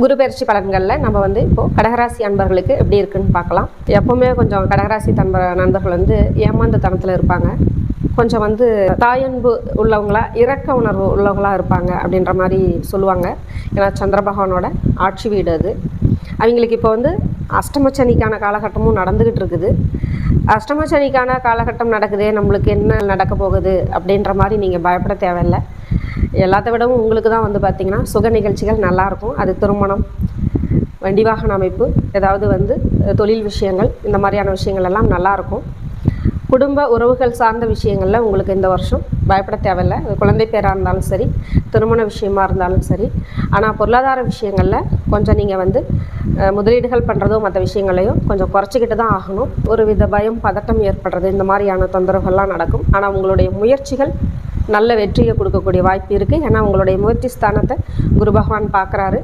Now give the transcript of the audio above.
குரு பயிற்சி பலன்களில் நம்ம வந்து இப்போது கடகராசி அன்பர்களுக்கு எப்படி இருக்குன்னு பார்க்கலாம். எப்போவுமே கொஞ்சம் கடகராசி தன்ப நண்பர்கள் வந்து ஏமாந்த தனத்தில் இருப்பாங்க. கொஞ்சம் வந்து தாயன்பு உள்ளவங்களா இரக்க உணர்வு உள்ளவங்களா இருப்பாங்க அப்படின்ற மாதிரி சொல்லுவாங்க. ஏன்னா சந்திர பகவானோட ஆட்சி வீடு அது. அவங்களுக்கு இப்போ வந்து அஷ்டமச்சனிக்கான காலகட்டமும் நடந்துக்கிட்டு இருக்குது. அஷ்டமச்சனிக்கான காலகட்டம் நடக்குதே நம்மளுக்கு என்ன நடக்க போகுது அப்படின்ற மாதிரி நீங்கள் பயப்பட தேவையில்லை. எல்லாத்த விடவும் உங்களுக்கு தான் வந்து பார்த்திங்கன்னா சுக நிகழ்ச்சிகள் நல்லாயிருக்கும் அது திருமணம் வண்டி வாகன அமைப்பு ஏதாவது வந்து தொழில் விஷயங்கள் இந்த மாதிரியான விஷயங்கள் எல்லாம் நல்லாயிருக்கும் குடும்ப உறவுகள் சார்ந்த விஷயங்களில் உங்களுக்கு இந்த வருஷம் பயப்பட தேவையில்லை. அது குழந்தை பேராக இருந்தாலும் சரி திருமண விஷயமா இருந்தாலும் சரி. ஆனால் பொருளாதார விஷயங்களில் கொஞ்சம் நீங்கள் வந்து முதலீடுகள் பண்ணுறதோ மற்ற விஷயங்களையும் கொஞ்சம் குறைச்சிக்கிட்டு தான் ஆகணும். ஒரு வித பயம் பதட்டம் ஏற்படுறது இந்த மாதிரியான தொந்தரவுகள்லாம் நடக்கும். ஆனால் உங்களுடைய முயற்சிகள் நல்ல வெற்றியை கொடுக்கக்கூடிய வாய்ப்பு இருக்குது ஏன்னா உங்களுடைய முயற்சி ஸ்தானத்தை குரு பகவான் பார்க்குறாரு.